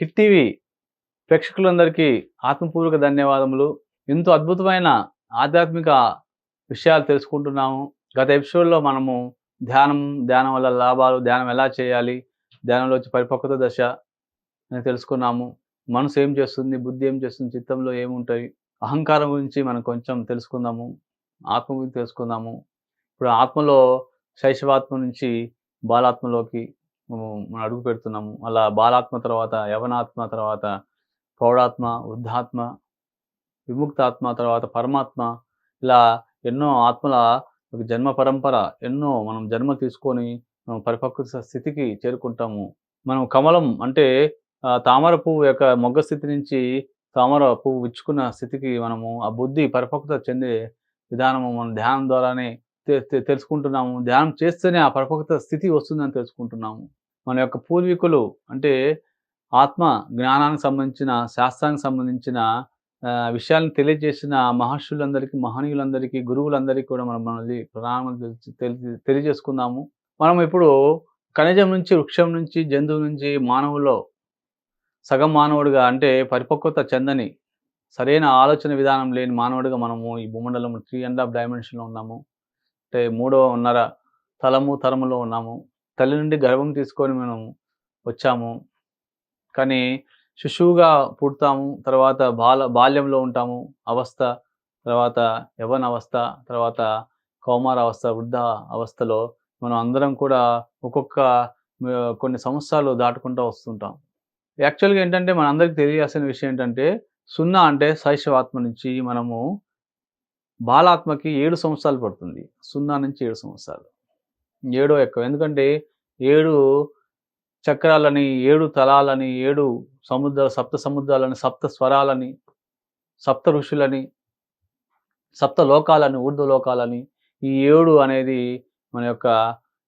Hit TV ప్రేక్షకులందరికీ ఆత్మపూర్వక ధన్యవాదములు. ఎంతో అద్భుతమైన ఆధ్యాత్మిక విషయాలు తెలుసుకుంటున్నాము. గత ఎపిసోడ్లో మనము ధ్యానం ధ్యానం వల్ల లాభాలు ధ్యానం ఎలా చేయాలి ధ్యానంలో వచ్చి పరిపక్వత దశ అని తెలుసుకున్నాము. మనసు ఏం చేస్తుంది బుద్ధి ఏం చేస్తుంది చిత్తంలో ఏముంటాయి అహంకారం గురించి మనం కొంచెం తెలుసుకుందాము ఆత్మ గురించి తెలుసుకుందాము. ఇప్పుడు ఆత్మలో శైశవాత్మ నుంచి బాలాత్మలోకి మనం అడుగు పెడుతున్నాము. అలా బాలాత్మ తర్వాత యవనాత్మ తర్వాత ప్రౌఢాత్మ వృద్ధాత్మ విముక్తాత్మ తర్వాత పరమాత్మ. ఇలా ఎన్నో ఆత్మల ఒక జన్మ పరంపర ఎన్నో మనం జన్మ తీసుకొని మనం పరిపక్వత స్థితికి చేరుకుంటాము. మనం కమలం అంటే తామర పువ్వు యొక్క మొగ్గ స్థితి నుంచి తామర పువ్వు విచ్చుకున్న స్థితికి మనము ఆ బుద్ధి పరిపక్వత చెందే విధానము మనం ధ్యానం ద్వారానే తెలుసుకుంటున్నాము ధ్యానం చేస్తేనే ఆ పరిపక్వత స్థితి వస్తుందని తెలుసుకుంటున్నాము. మన యొక్క పూర్వీకులు అంటే ఆత్మ జ్ఞానానికి సంబంధించిన శాస్త్రానికి సంబంధించిన విషయాలను తెలియజేసిన మహర్షులందరికీ మహనీయులందరికీ గురువులందరికీ కూడా మనం మనది ప్రణామం తెలియజేసుకుందాము. మనం ఇప్పుడు ఖనిజం నుంచి వృక్షం నుంచి జంతువు నుంచి మానవులో సగం మానవుడిగా అంటే పరిపక్వత చెందని సరైన ఆలోచన విధానం లేని మానవుడిగా మనము ఈ భూమండలం త్రీ అండ్ హాఫ్ డైమెన్షన్లో ఉన్నాము. అంటే మూడవ ఉన్నర తలము తరములో ఉన్నాము. తల్లి నుండి గర్భం తీసుకొని మనం వచ్చాము. కానీ శిశువుగా పుడతాము తర్వాత బాల బాల్యంలో ఉంటాము అవస్థ తర్వాత యవన అవస్థ తర్వాత కౌమార అవస్థ వృద్ధ అవస్థలో మనం అందరం కూడా ఒక్కొక్క కొన్ని సంవత్సరాలు దాటుకుంటూ వస్తుంటాం. యాక్చువల్గా ఏంటంటే మన అందరికి తెలియాల్సిన విషయం ఏంటంటే సున్నా అంటే శైశవాత్మ నుంచి మనము బాలాత్మకి ఏడు సంవత్సరాలు పడుతుంది. సున్నా నుంచి ఏడు సంవత్సరాలు. ఏడో ఎక్కువ ఎందుకంటే ఏడు చక్రాలని ఏడు తలాలని ఏడు సముద్ర సప్త సముద్రాలని సప్త స్వరాలని సప్త ఋషులని సప్త లోకాలని ఊర్ధ్వ లోకాలని ఈ ఏడు అనేది మన యొక్క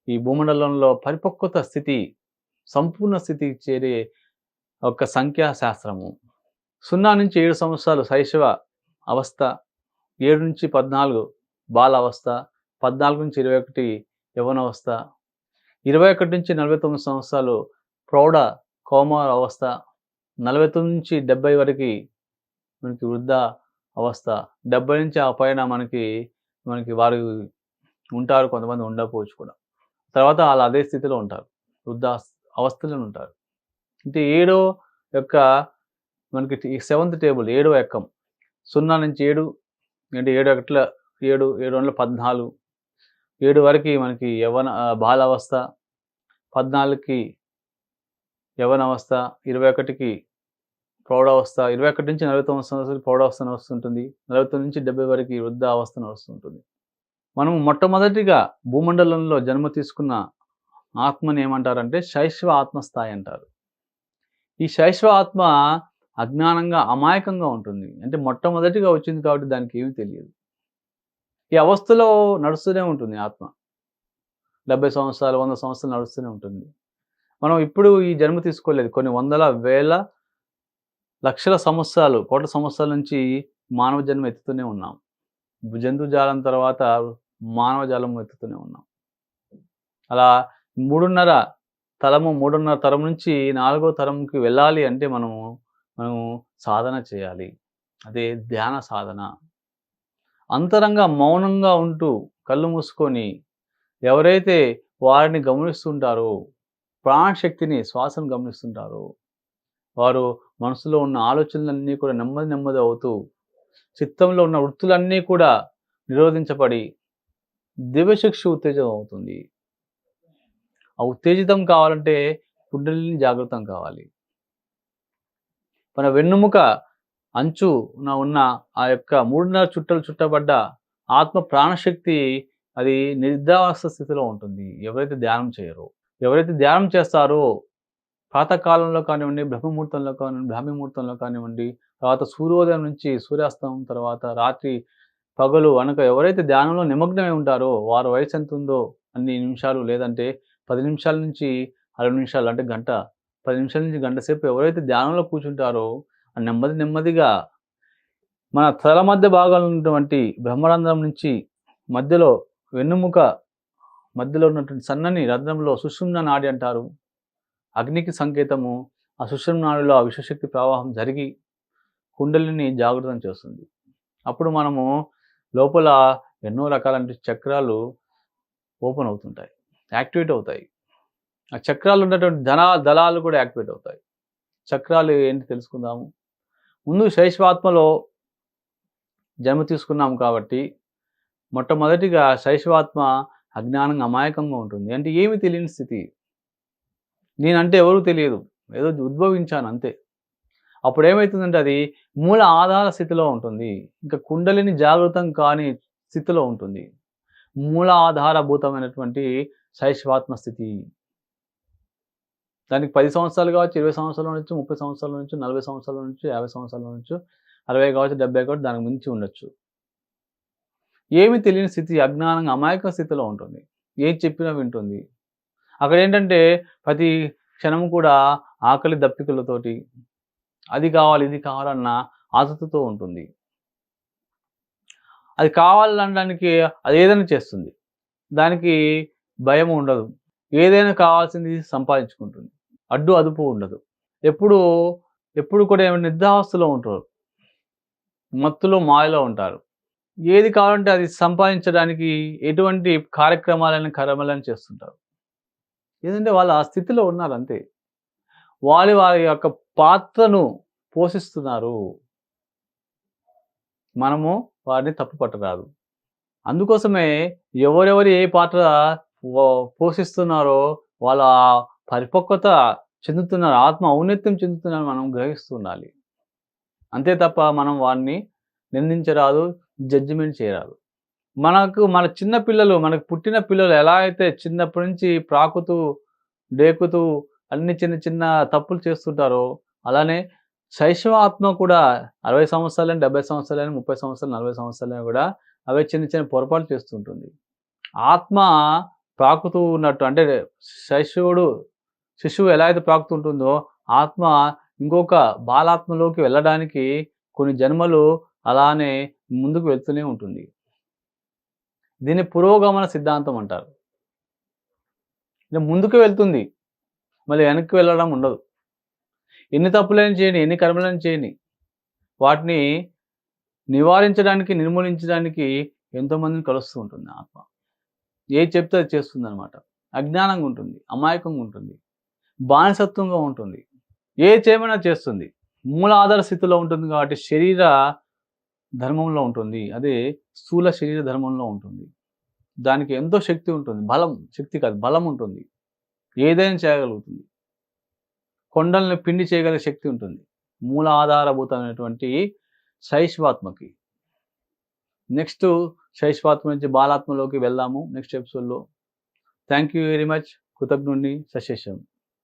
ఈ భూమండలంలో పరిపక్వత స్థితి సంపూర్ణ స్థితికి చేరే ఒక సంఖ్యాశాస్త్రము సున్నా నుంచి ఏడు సంవత్సరాలు శైశవ అవస్థ ఏడు నుంచి పద్నాలుగు బాల అవస్థ పద్నాలుగు నుంచి ఇరవై ఒకటి యవనావస్థ ఇరవై ఒకటి నుంచి నలభై తొమ్మిది సంవత్సరాలు ప్రౌఢ కోమార అవస్థ. నలభై తొమ్మిది నుంచి డెబ్బై వరకు మనకి వృద్ధ అవస్థ. డెబ్బై నుంచి ఆ పైన మనకి మనకి వారు ఉంటారు కొంతమంది ఉండకపోవచ్చు కూడా. తర్వాత వాళ్ళు అదే స్థితిలో ఉంటారు. వృద్ధ అవస్థలో ఉంటారు. అంటే ఏడో యొక్క మనకి సెవెంత్ టేబుల్ ఏడో ఎక్కం సున్నా నుంచి ఏడు అంటే ఏడు ఒకట్ల ఏడు ఏడు వందల పద్నాలుగు ఏడు వరకు మనకి యవన ఆ, బాల అవస్థ పద్నాలుగుకి యవనవస్థ ఇరవై ఒకటికి ప్రౌఢావస్థ ఇరవై ఒకటి నుంచి నలభై తొమ్మిది సంవత్సరాలు ప్రౌఢావస్థ నడుస్తుంటుంది. నలభై తొమ్మిది నుంచి డెబ్బై వరకు వృద్ధ అవస్థ నడుస్తుంటుంది. మనం మొట్టమొదటిగా భూమండలంలో జన్మ తీసుకున్న ఆత్మని ఏమంటారంటే శైశవ ఆత్మస్థాయి అంటారు. ఈ శైశవ ఆత్మ అజ్ఞానంగా అమాయకంగా ఉంటుంది. అంటే మొట్టమొదటిగా వచ్చింది కాబట్టి దానికి ఏమీ తెలియదు. ఈ అవస్థలో నడుస్తూనే ఉంటుంది ఆత్మ. డెబ్బై సంవత్సరాలు వంద సంవత్సరాలు నడుస్తూనే ఉంటుంది. మనం ఇప్పుడు ఈ జన్మ తీసుకోలేదు. కొన్ని వందల వేల లక్షల సంవత్సరాలు కోట్ల సంవత్సరాల నుంచి మానవ జన్మ ఎత్తుతూనే ఉన్నాం. జంతు జాలం తర్వాత మానవ జాలం ఎత్తుతూనే ఉన్నాం. అలా మూడున్నర తరము మూడున్నర తరం నుంచి నాలుగో తరంకి వెళ్ళాలి అంటే మనము మనము సాధన చేయాలి. అదే ధ్యాన సాధన. అంతరంగా మౌనంగా ఉంటూ కళ్ళు మూసుకొని ఎవరైతే వారిని గమనిస్తుంటారో ప్రాణశక్తిని శ్వాసను గమనిస్తుంటారో వారు మనసులో ఉన్న ఆలోచనలన్నీ కూడా నెమ్మది నెమ్మది అవుతూ చిత్తంలో ఉన్న వృత్తులన్నీ కూడా నిరోధించబడి దివ్యశిక్ష ఉత్తేజం అవుతుంది. ఆ ఉత్తేజితం కావాలంటే కుండలిని జాగృతం కావాలి. మన వెన్నుముక అంచున ఉన్న ఆ యొక్క మూడున్నర చుట్టలు చుట్టబడ్డ ఆత్మ ప్రాణశక్తి అది నిద్రావస్థ స్థితిలో ఉంటుంది. ఎవరైతే ధ్యానం చేయరో ఎవరైతే ధ్యానం చేస్తారో ప్రాతకాలంలో కానివ్వండి బ్రహ్మముహూర్తంలో కానివ్వండి బ్రాహ్మీముహూర్తంలో కానివ్వండి తర్వాత సూర్యోదయం నుంచి సూర్యాస్తమం తర్వాత రాత్రి పగలు అనక ఎవరైతే ధ్యానంలో నిమగ్నమై ఉంటారో వారి వయసు ఎంత ఉందో అన్ని నిమిషాలు లేదంటే పది నిమిషాల నుంచి అరవై నిమిషాలు అంటే గంట పది నిమిషాల నుంచి గంట సేపు ఎవరైతే ధ్యానంలో కూర్చుంటారో నెమ్మది నెమ్మదిగా మన తల మధ్య భాగంలో ఉన్నటువంటి బ్రహ్మరంధ్రం నుంచి మధ్యలో వెన్నుముక మధ్యలో ఉన్నటువంటి సన్నని రంధ్రంలో సుషుమ్న నాడి అంటారు. అగ్నికి సంకేతము ఆ సుషుమ్న నాడిలో ఆ విశ్వశక్తి ప్రవాహం జరిగి కుండలిని జాగృతం చేస్తుంది. అప్పుడు మనము లోపల ఎన్నో రకాలంటి చక్రాలు ఓపెన్ అవుతుంటాయి యాక్టివేట్ అవుతాయి. ఆ చక్రాలు ఉన్నటువంటి ధన దళాలు కూడా యాక్టివేట్ అవుతాయి. చక్రాలు ఏంటి తెలుసుకుందాము. ముందు శైశవాత్మలో జన్మ తీసుకున్నాం కాబట్టి మొట్టమొదటిగా శైశవాత్మ అజ్ఞానంగా అమాయకంగా ఉంటుంది. అంటే ఏమి తెలియని స్థితి. నేనంటే ఎవరు తెలియదు. ఏదో ఉద్భవించాను అంతే. అప్పుడు ఏమవుతుందంటే అది మూల ఆధార స్థితిలో ఉంటుంది. ఇంకా కుండలిని జాగృతం కాని స్థితిలో ఉంటుంది. మూల ఆధారభూతమైనటువంటి శైశవాత్మ స్థితి. దానికి పది సంవత్సరాలు కావచ్చు ఇరవై సంవత్సరాల నుంచి ముప్పై సంవత్సరాల నుంచి నలభై సంవత్సరాల నుంచి యాభై సంవత్సరాల నుంచి అరవై కావచ్చు డెబ్బై కావచ్చు దానికి మించి ఉండొచ్చు. ఏమి తెలియని స్థితి అజ్ఞానంగా అమాయక స్థితిలో ఉంటుంది. ఏం చెప్పినా వింటుంది. అక్కడ ఏంటంటే ప్రతి క్షణం కూడా ఆకలి దప్పికలతోటి అది కావాలి ఇది కావాలన్న ఆసక్తితో ఉంటుంది. అది కావాలనడానికి అది ఏదైనా చేస్తుంది. దానికి భయం ఉండదు. ఏదైనా కావాల్సింది సంపాదించుకుంటుంది. అడ్డు అదుపు ఉండదు. ఎప్పుడు ఎప్పుడు కూడా ఏమైనా నిద్రావస్థలో ఉంటారు. మత్తులో మాయలో ఉంటారు. ఏది కావాలంటే అది సంపాదించడానికి ఎటువంటి కార్యక్రమాలను కర్మలను చేస్తుంటారు. ఏంటంటే వాళ్ళు ఆ స్థితిలో ఉన్నారు అంతే. వాళ్ళు వారి యొక్క పాత్రను పోషిస్తున్నారు. మనము వారిని తప్పు పట్టరాదు అందుకోసమే ఎవరెవరు ఏ పాత్ర పోషిస్తున్నారో వాళ్ళ పరిపక్వత చెందుతున్నారు ఆత్మ ఔన్నత్యం చెందుతున్నారు మనం గ్రహిస్తుండాలి అంతే తప్ప మనం వారిని నిందించరాదు జడ్జిమెంట్ చేయరాదు. మనకు మన చిన్న పిల్లలు మనకు పుట్టిన పిల్లలు ఎలా అయితే చిన్నప్పటి నుంచి ప్రాకుతూ డేకుతూ అన్ని చిన్న చిన్న తప్పులు చేస్తుంటారో అలానే శైశవ ఆత్మ కూడా అరవై సంవత్సరాలని డెబ్బై సంవత్సరాలని ముప్పై సంవత్సరాలు నలభై సంవత్సరాలని కూడా అవే చిన్న చిన్న పొరపాటు చేస్తుంటుంది. ఆత్మ ప్రాకుతూ ఉన్నట్టు అంటే శైశవుడు శిశువు ఎలా అయితే ప్రాకుతుంటుందో ఆత్మ ఇంకొక బాలాత్మలోకి వెళ్ళడానికి కొన్ని జన్మలు అలానే ముందుకు వెళ్తూనే ఉంటుంది. దీన్ని పురోగమన సిద్ధాంతం అంటారు. ముందుకు వెళ్తుంది. మళ్ళీ వెనక్కి వెళ్ళడం ఉండదు. ఎన్ని తప్పులైనా చేయని ఎన్ని కర్మలను చేయని వాటిని నివారించడానికి నిర్మూలించడానికి ఎంతోమందిని కలుస్తూ ఉంటుంది ఆత్మ. ఏ చెప్తే అది చేస్తుంది అనమాట అజ్ఞానంగా ఉంటుంది అమాయకంగా ఉంటుంది. బానిసత్వంగా ఉంటుంది. ఏ చేయమైనా చేస్తుంది. మూల ఆధార స్థితిలో ఉంటుంది కాబట్టి శరీర ధర్మంలో ఉంటుంది. అదే స్థూల శరీర ధర్మంలో ఉంటుంది. దానికి ఎంతో శక్తి ఉంటుంది. బలం శక్తి కాదు బలం ఉంటుంది. ఏదైనా చేయగలుగుతుంది. కొండల్ని పిండి చేయగలిగే శక్తి ఉంటుంది. మూల ఆధారభూతమైనటువంటి శైశ్వాత్మకి. నెక్స్ట్ శైశ్వాత్మ నుంచి బాలాత్మలోకి వెళ్దాము నెక్స్ట్ ఎపిసోడ్లో. Thank you very much. కృతజ్ఞుణ్ణి. సశేషం.